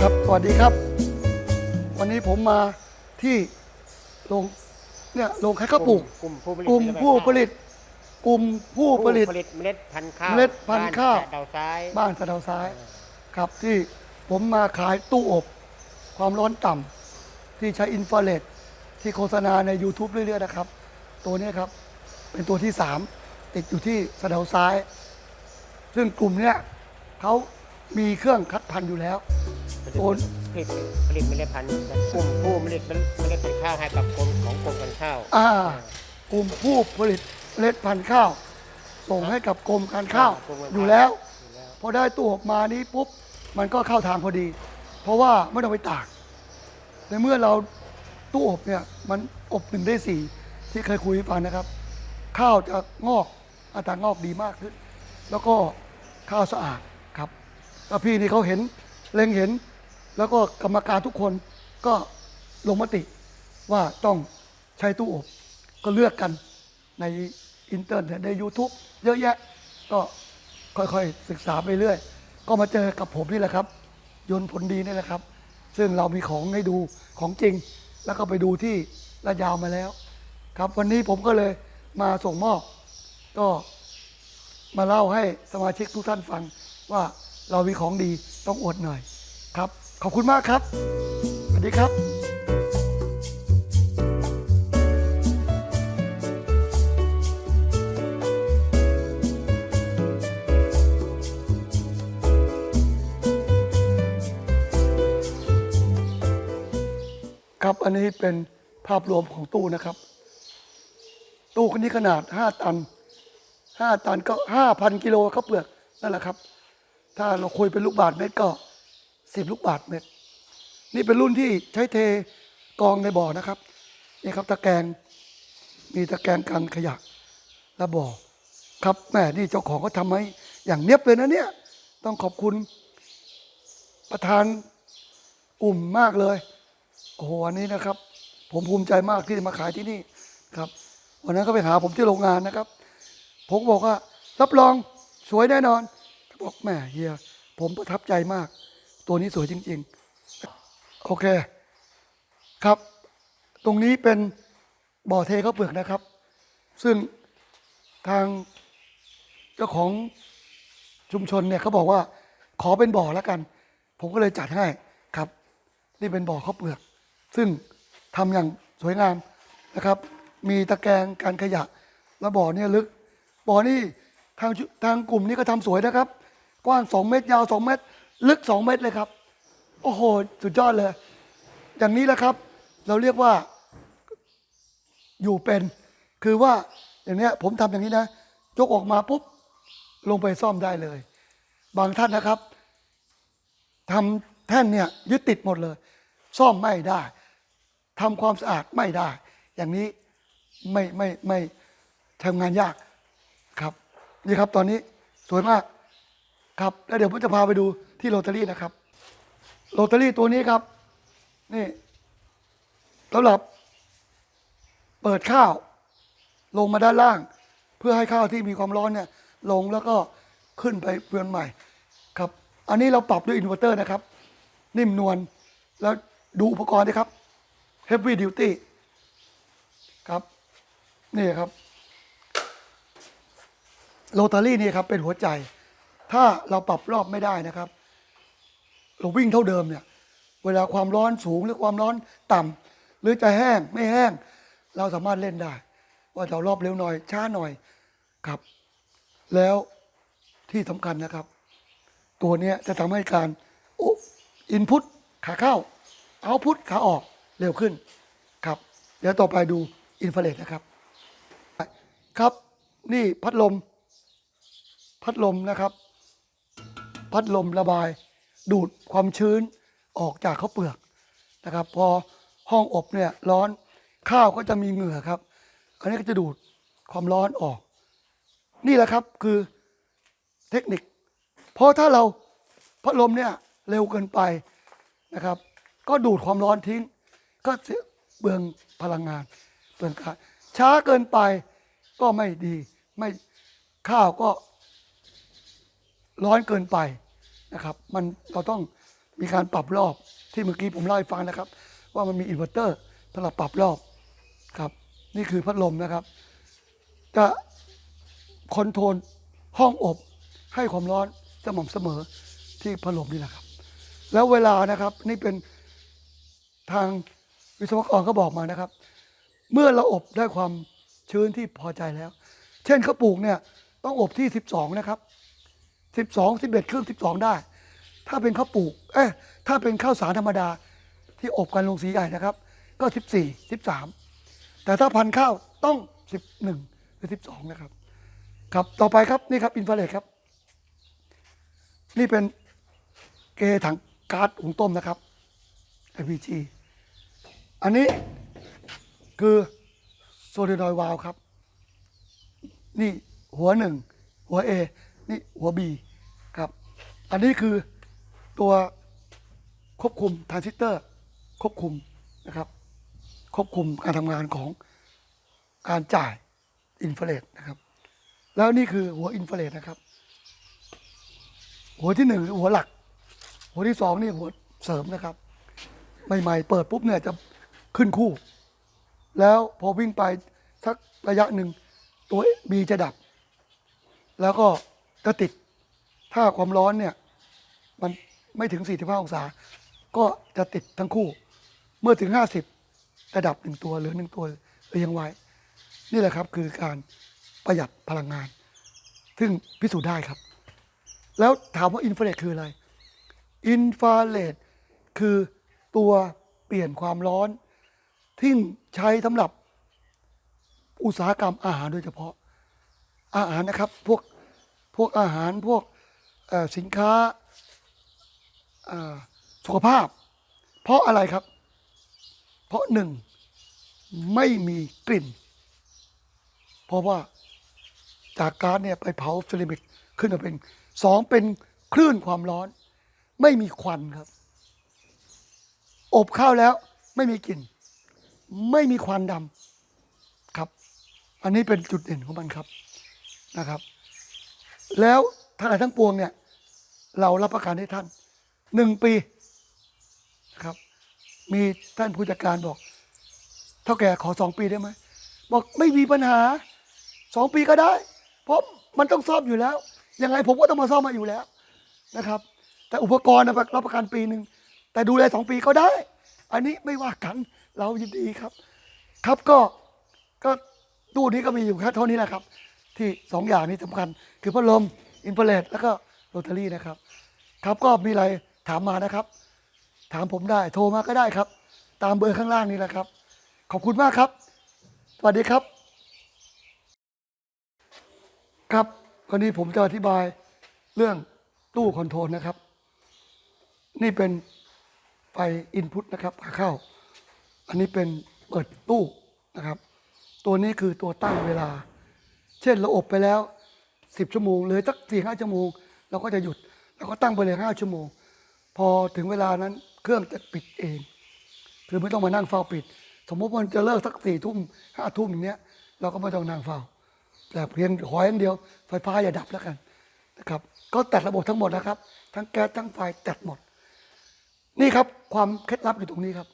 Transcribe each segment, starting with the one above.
ครับ สวัสดีครับ วันนี้ผมมาที่โรงเนี่ยโรงขายข้าวปลูกกลุ่มผู้ผลิตกลุ่มผู้ผลิต กลุ่มผู้ผลิตผลิตเมล็ดพันธุ์ข้าวเมล็ดพันธุ์ข้าว บ้นแปะดาวซ้ายบ้านสะเดาซ้าย ครับที่ผมมาขายตู้อบ ความร้อนต่ำที่ใช้อินฟราเรดที่โฆษณาใน YouTube เรื่อยๆนะครับ ตัวนี้ครับ เป็นตัวที่ 3 ติดอยู่ที่สะเดาซ้าย ซึ่งกลุ่มเนี้ยเขามีเครื่องคัดพันธุ์อยู่แล้ว โอนผลิตผลิตเมล็ดพันธุ์กลุ่มผู้ผลิตเมล็ดพันธุ์ข้าวให้กับกรมของกรมการข้าวอ่ากลุ่มผู้ผลิตเมล็ดพันธุ์ข้าว ส่งให้กับกรมการข้าวอยู่แล้วพอได้ตู้อบมานี้ปุ๊บมันก็เข้าทางพอดี เพราะว่าไม่ต้องไปตากในเมื่อเราตู้อบเนี่ยมันอบหนึ่งได้สี่ที่เคยคุยฟังนะครับ ข้าวจะงอกอัตรางอกดีมากขึ้น แล้วก็ข้าวสะอาดครับแล้วพี่นี่เขาเห็นเล็งเห็น แล้วก็กรรมการทุกคนก็ลงมติว่าต้องใช้ตู้อบ ก็เลือกกันในอินเทอร์เน็ตใน YouTube เยอะแยะ ก็ค่อยๆศึกษาไปเรื่อย ก็มาเจอกับผมนี่แหละครับ ยนต์ผลดีนี่แหละครับ ซึ่งเรามีของให้ดูของจริง แล้วก็ไปดูที่ระยาวมาแล้ว ครับวันนี้ผมก็เลยมาส่งมอบก็มาเล่าให้สมาชิกทุกท่านฟังว่าเรามีของดีต้องอวดหน่อยครับ ขอบคุณมากครับ สวัสดีครับครับอันนี้เป็นภาพรวมของตู้นะครับ ตู้คันนี้ขนาด 5 ตัน 5 ตันก็ 5,000 กิโลข้าวเปลือกนั่นแหละครับ ถ้าเราคุยเป็นลูกบาทเมตรก็ 10ลูกบาทเมตร นี่เป็นรุ่นที่ใช้เทกองในบ่อนะครับ นี่ครับตะแกรงมีตะแกรงกันขยะและบ่อครับแม่นี่เจ้าของเขาทำให้อย่างเนียบเลยนะเนี่ย ต้องขอบคุณประธานอุ่มมากเลย โอ้โหอันนี้นะครับ ผมภูมิใจมากที่มาขายที่นี่ครับ วันนั้นก็ไปหาผมที่โรงงานนะครับ ผมบอกว่า รับรองสวยแน่นอนเขาบอกแม่เฮียผมประทับใจมาก ตัวนี้สวยจริง ๆ โอเคครับ ตรงนี้เป็นบ่อเทข้าวเปลือกนะครับ ซึ่งทางเจ้าของชุมชนเนี่ยเขาบอกว่าขอเป็นบ่อแล้วกัน ผมก็เลยจัดให้ครับ นี่เป็นบ่อข้าวเปลือก ซึ่งทำอย่างสวยงามนะครับ มีตะแกรงการขยะแล้วบ่อเนี่ยลึก บ่อนี่ทางทางกลุ่มนี้ก็ทำสวยนะครับ กว้าง 2 เมตรยาว 2 เมตร ลึก 2 เมตรเลยครับ โอ้โห สุดยอดเลย อย่างนี้แหละครับ เราเรียกว่า อยู่เป็น คือว่าอย่างเนี้ยผมทำอย่างนี้นะ ยกออกมาปุ๊บ ลงไปซ่อมได้เลย บางท่านนะครับทำแท่นเนี่ยยึดติดหมดเลย ซ่อมไม่ได้ทำความสะอาดไม่ได้ อย่างนี้ไม่ไม่ไม่ทำงานยากครับ นี่ครับตอนนี้สวยมาก ครับแล้วเดี๋ยวผมจะพาไปดูที่โรตารี่นะครับโรตารี่ตัวนี้ครับ นี่สำหรับ เปิดข้าว ลงมาด้านล่าง เพื่อให้ข้าวที่มีความร้อนเนี่ยลงแล้วก็ขึ้นไปเพือนใหม่ครับ อันนี้เราปรับด้วยอินเวอร์เตอร์นะครับ นิ่มนวลแล้วดูอุปกรณ์ด้วยครับ Heavy Duty ครับ นี่ครับโรตารี่นี่ครับเป็นหัวใจ ถ้าเราปรับรอบไม่ได้นะครับ เราวิ่งเท่าเดิมเนี่ย เวลาความร้อนสูงหรือความร้อนต่ำหรือจะแห้งไม่แห้ง เราสามารถเล่นได้ ว่าจะรอบเร็วหน่อยช้าหน่อยครับ แล้วที่สำคัญนะครับ ตัวเนี้จะทำให้การอินพุตขาเข้าเอาพุตขาออกเร็วขึ้นครับ เดี๋ยวต่อไปดูอินฟราเรดนะครับ ครับนี่พัดลม พัดลมนะครับ พัดลมระบาย ดูดความชื้นออกจากข้าวเปลือกนะครับ พอห้องอบเนี่ยร้อนข้าวก็จะมีเหงื่อครับ อันนี้ก็จะดูดความร้อนออก นี่แหละครับคือเทคนิค เพราะถ้าเราพัดลมเนี่ยเร็วเกินไปนะครับ ก็ดูดความร้อนทิ้ง ก็เสียเบืองพลังงานเปลืองกาช้าเกินไปก็ไม่ดีไม่ข้าวก็ร้อนเกินไป นะครับ มันเราต้องมีการปรับรอบที่เมื่อกี้ผมเล่าให้ฟังนะครับ ว่ามันมีอินเวอร์เตอร์สำหรับปรับรอบครับ นี่คือพัดลมนะครับ จะคอนโทรลห้องอบให้ความร้อนสม่ำเสมอที่พัดลมนี่แหละครับ แล้วเวลานะครับนี่เป็นทางวิศวกรก็บอกมานะครับ เมื่อเราอบได้ความชื้นที่พอใจแล้ว เช่นข้าวปลูกเนี่ยต้องอบที่ 12 นะครับ 12 11 ครึ่ง 12 ได้ ถ้าเป็นข้าวปลูก เอ๊ะ ถ้าเป็นข้าวสารธรรมดาที่อบกันลงสีใหญ่นะครับ ก็ 14 13 แต่ถ้าพันข้าวต้อง 11 หรือ 12 นะครับ ครับ ต่อไปครับ นี่ครับ อินฟราเรดครับ นี่เป็นเกถังก๊าซหุงต้มนะครับ LPG อันนี้คือโซลิดอยวาลครับ นี่หัวหนึ่งหัว A นี่หัว B อันนี้คือตัวควบคุมทรานซิสเตอร์ควบคุมนะครับ ควบคุมการทำงานของการจ่ายอินฟราเรดนะครับ แล้วนี่คือหัวอินฟราเรดนะครับ หัวที่หนึ่งหัวหลัก หัวที่สองนี่หัวเสริมนะครับ ใหม่ๆ เปิดปุ๊บเนี่ยจะขึ้นคู่ แล้วพอวิ่งไปสักระยะหนึ่งตัวบีจะดับ แล้วก็จะติด ถ้าความร้อนเนี่ยมันไม่ถึง 45 องศา ก็จะติดทั้งคู่ เมื่อถึง 50จะดับหนึ่งตัวหลือหนึ่งตัวเรียงไว้ นี่แหละครับคือการประหยัดพลังงาน ซึ่งพิสูจน์ได้ครับ แล้วถามว่าอินฟราเรดคืออะไร อินฟราเรดคือตัวเปลี่ยนความร้อนที่ใช้สำหรับอุตสาหกรรมอาหารโดยเฉพาะ อาหารนะครับ พวกพวกอาหารพวก สินค้าสุขภาพ เพราะอะไรครับ เพราะหนึ่งไม่มีกลิ่น เพราะว่าจากการเนี่ยไปเผาเซรามิกขึ้นมาเป็นสองเป็นคลื่นความร้อน ไม่มีควันครับ อบข้าวแล้วไม่มีกลิ่น ไม่มีควันดำครับ อันนี้เป็นจุดเด่นของมันครับนะครับ แล้ว ทั้งหลายทั้งปวงเนี่ยเรารับประกันให้ท่านหนึ่งปีนะครับ มีท่านผู้จัดการบอก เท่าแก่ขอสองปีได้ไหมบอกไม่มีปัญหาสองปีก็ได้ เพราะมันต้องซ่อมอยู่แล้ว ยังไงผมก็ต้องมาซ่อมมาอยู่แล้วนะครับ แต่อุปกรณ์นะรับประกันปีหนึ่งแต่ดูแลสองปีก็ได้ อันนี้ไม่ว่ากันเรายินดีครับ ครับก็ก็ตู้นี้ก็มีอยู่แค่เท่านี้แหละครับ ที่สองอย่างนี้สำคัญคือพัดลม อินเฟราเรดแล้วก็โรตารี่นะครับ ครับก็มีอะไรถามมานะครับ ถามผมได้โทรมาก็ได้ครับ ตามเบอร์ข้างล่างนี้แหละครับ ขอบคุณมากครับ สวัสดีครับ ครับวันนี้ผมจะอธิบายเรื่องตู้คอนโทรลนะครับ นี่เป็นไฟอินพุตนะครับขาเข้า อันนี้เป็นเปิดตู้นะครับ ตัวนี้คือตัวตั้งเวลา เช่นเราอบไปแล้ว 10 ชั่วโมงเลือสักสี่ห้าชั่วโมงเราก็จะหยุดเราก็ตั้งไปเลยห้าชั่วโมง พอถึงเวลานั้นเครื่องจะปิดเอง คือไม่ต้องมานั่งเฝ้าปิด สมมติมันจะเลิกสักสี่ทุ่มห้าทุ่มอย่างเนี้ย เราก็ไม่ต้องนั่งเฝ้า แต่เพียงขออย่างเดียวไฟฟ้าอย่าดับแล้วกันนะครับ ก็ตัดระบบทั้งหมดนะครับ ทั้งแก๊สทั้งไฟตัดหมด นี่ครับความเคล็ดลับอยู่ตรงนี้ครับ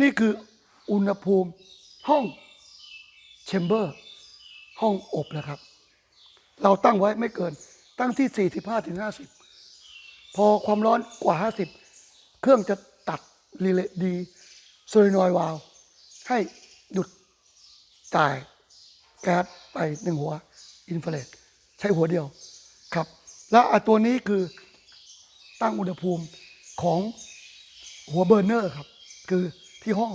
นี่คืออุณหภูมิห้องแชมเบอร์ห้องอบนะครับ เราตั้งไว้ไม่เกิน ตั้งที่ 45ถึง50 พอความร้อนกว่า 50 เครื่องจะตัดรีเลย์ดีโซลินอยวาลให้หยุดจ่ายแก๊สไปหนึ่งหัวอินฟราเรดใช้หัวเดียวครับ แล้วอะตัวนี้คือตั้งอุณหภูมิของหัวเบอร์เนอร์ครับ คือที่ห้อง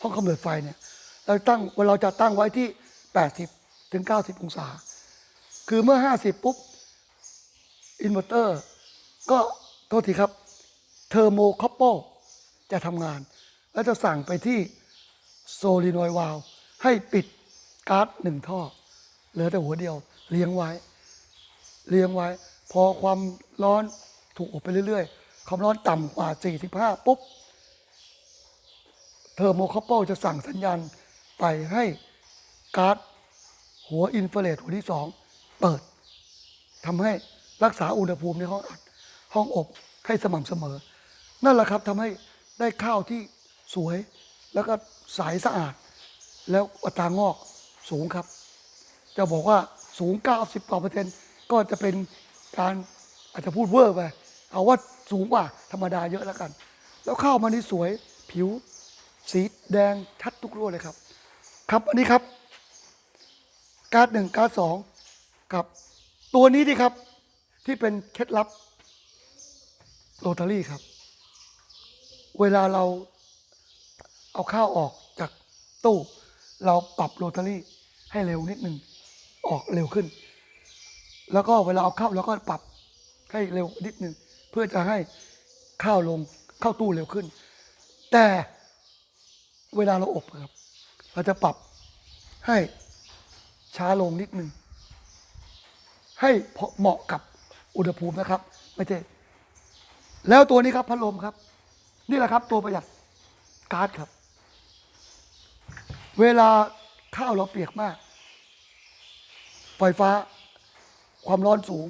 ห้องกำเนิดไฟเนี่ยเราตั้งเราจะตั้งไว้ที่ 80ถึง90 องศา คือเมื่อ 50 ปุ๊บอินเวอร์เตอร์ก็โทษทีครับเทอร์โมคอปเปิลจะทำงาน แล้วจะสั่งไปที่โซลินอยวาลให้ปิดก๊าซหนึ่งท่อ เหลือแต่หัวเดียวเลี้ยงไว้ เลี้ยงไว้ พอความร้อนถูกอบไปเรื่อยๆ ความร้อนต่ำกว่า 45 ปุ๊บ เทอร์โมคอปเปิลจะสั่งสัญญาณไปให้ก๊าซหัวอินฟราเรดหัวที่สอง เปิดทำให้รักษาอุณหภูมิในห้องอัด ห้องอบให้สม่ำเสมอ นั่นแหละครับทำให้ได้ข้าวที่สวย แล้วก็ใสสะอาด แล้วอัตรางอกสูงครับ จะบอกว่าสูง 90ต่อเปอร์เซ็นต์ก็จะเป็นการอาจจะพูดเวอร์ไปเอาว่าสูงกว่าธรรมดาเยอะแล้วกัน แล้วข้าวมันนี่สวยผิว สีแดงชัดทุกรุ่นเลยครับ ครับอันนี้ครับ การ์ดหนึ่งการ์ดสอง ครับ ตัวนี้ดีครับที่เป็นเคล็ดลับโรตารี่ครับ เวลาเราเอาข้าวออกจากตู้เราปรับโรตารี่ให้เร็วนิดหนึ่งออกเร็วขึ้น แล้วก็เวลาเอาข้าวเราก็ปรับให้เร็วนิดหนึ่งเพื่อจะให้ข้าวลงเข้าตู้เร็วขึ้น แต่เวลาเราอบครับ เราจะปรับให้ช้าลงนิดหนึ่ง ให้พอเหมาะกับอุณหภูมินะครับ ไม่ใช่แล้วตัวนี้ครับพัดลมครับ นี่แหละครับ ตัวประหยัดก๊าซครับ เวลาข้าวเราเปียกมาก ไฟฟ้าความร้อนสูง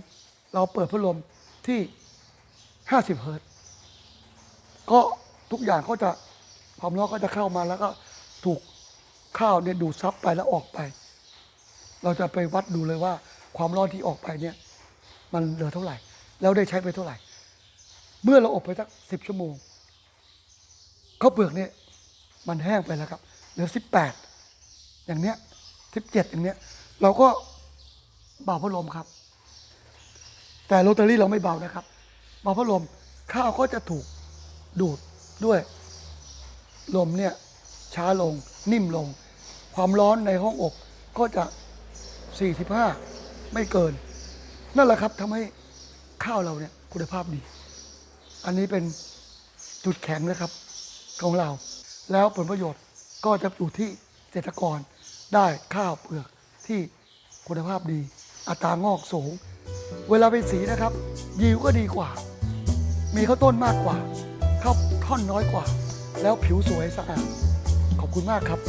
เราเปิดพัดลมที่ 50 เฮิรตซ์ก็ทุกอย่างก็จะความร้อนก็จะเข้ามาแล้วก็ถูกข้าวเนี่ยดูดซับไปแล้วออกไป เราจะไปวัดดูเลยว่า ความร้อนที่ออกไปเนี่ย มันเหลือเท่าไหร่ แล้วได้ใช้ไปเท่าไหร่ เมื่อเราอบไปสักสิบชั่วโมงข้าวเปลือกเนี่ย มันแห้งไปแล้วครับเหลือสิบแปดอย่างเนี้ยสิบเจ็ดอย่างเนี้ย เราก็เบาพัดลมครับ แต่โรตารี่เราไม่เบานะครับเบาพัดลมข้าวก็จะถูกดูดด้วย ลมเนี่ยช้าลงนิ่มลง ความร้อนในห้องอบก็จะ 45 ไม่เกิน นั่นแหละครับทำให้ข้าวเราเนี่ยคุณภาพดี อันนี้เป็นจุดแข็งนะครับของเรา แล้วผลประโยชน์ก็จะอยู่ที่เกษตรกรได้ข้าวเปลือกที่คุณภาพดี อัตรางอกสูง เวลาไปสีนะครับ ยิวก็ดีกว่า มีข้าวต้นมากกว่าข้าวท่อนน้อยกว่า แล้วผิวสวยสะอาดขอบคุณมากครับ